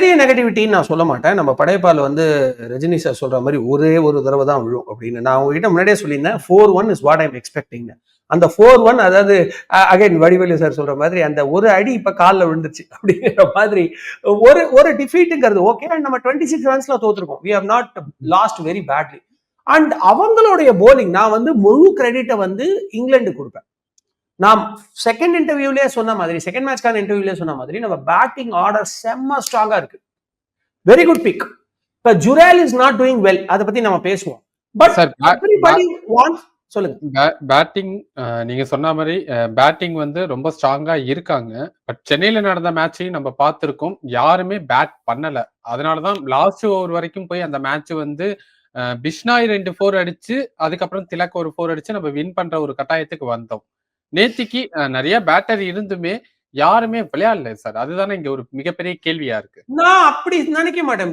பெரிய நெகட்டிவிட்டின்னு நான் சொல்ல மாட்டேன். நம்ம படையப்பால் வந்து ரஜினி சார் சொல்ற மாதிரி ஒரே ஒரு தடவை தான் விழும் அப்படின்னு நான் உங்ககிட்ட முன்னாடியே சொல்லியிருந்தேன். Four one is what I'm expecting அந்த ஃபோர் ஒன் அதாவது அகைன் வடிவேலு சார் சொல்ற மாதிரி அந்த ஒரு அடி இப்ப காலில் விழுந்துச்சு அப்படிங்கிற மாதிரி ஒரு ஒரு டிஃபீட்டுங்கிறது ஓகே அண்ட் நம்ம டுவெண்ட்டி சிக்ஸ் ரன்ஸ்ல தோத்துருக்கோம். We have not lost very badly and அவங்களுடைய போலிங் நான் வந்து முழு கிரெடிட்டை வந்து இங்கிலாந்து கொடுப்பேன். நான் செகண்ட் இன்டர்வியூலயே சொன்ன மாதிரி செகண்ட் மேட்ச்க்கான இன்டர்வியூலயே சொன்ன மாதிரி நம்ம பேட்டிங் ஆர்டர் செம்ம ஸ்ட்ராங்கா இருக்கு. வெரி குட் பிக் இப்ப Jurel is not doing well அதை பத்தி நம்ம பேசுவோம். பட் எவ்ரிபடி வாண்ட்ஸ் சொல்லுங்க. பேட்டிங் நீங்க சொன்ன மாதிரி பேட்டிங் வந்து ரொம்ப ஸ்ட்ராங்கா இருக்காங்க. பட் சென்னையில நடந்த மேட்சையும் நம்ம பார்த்திருக்கோம். யாருமே பேட் பண்ணல. அதனாலதான் லாஸ்ட் ஓவர் வரைக்கும் போய் அந்த மேட்ச் வந்து பிஷ்னாய் ரெண்டு ஃபோர் அடிச்சு அதுக்கப்புறம் திலக் ஒரு ஃபோர் அடிச்சு நம்ம வின் பண்ற ஒரு கட்டாயத்துக்கு வந்தோம். நேத்திக்கு நிறைய பேட்டர் இருந்துமே யாருமே விளையாடல சார் அதுதானே இங்க ஒரு மிகப்பெரிய கேள்வியா இருக்கு நான் அப்படி நினைக்க மாட்டேன்.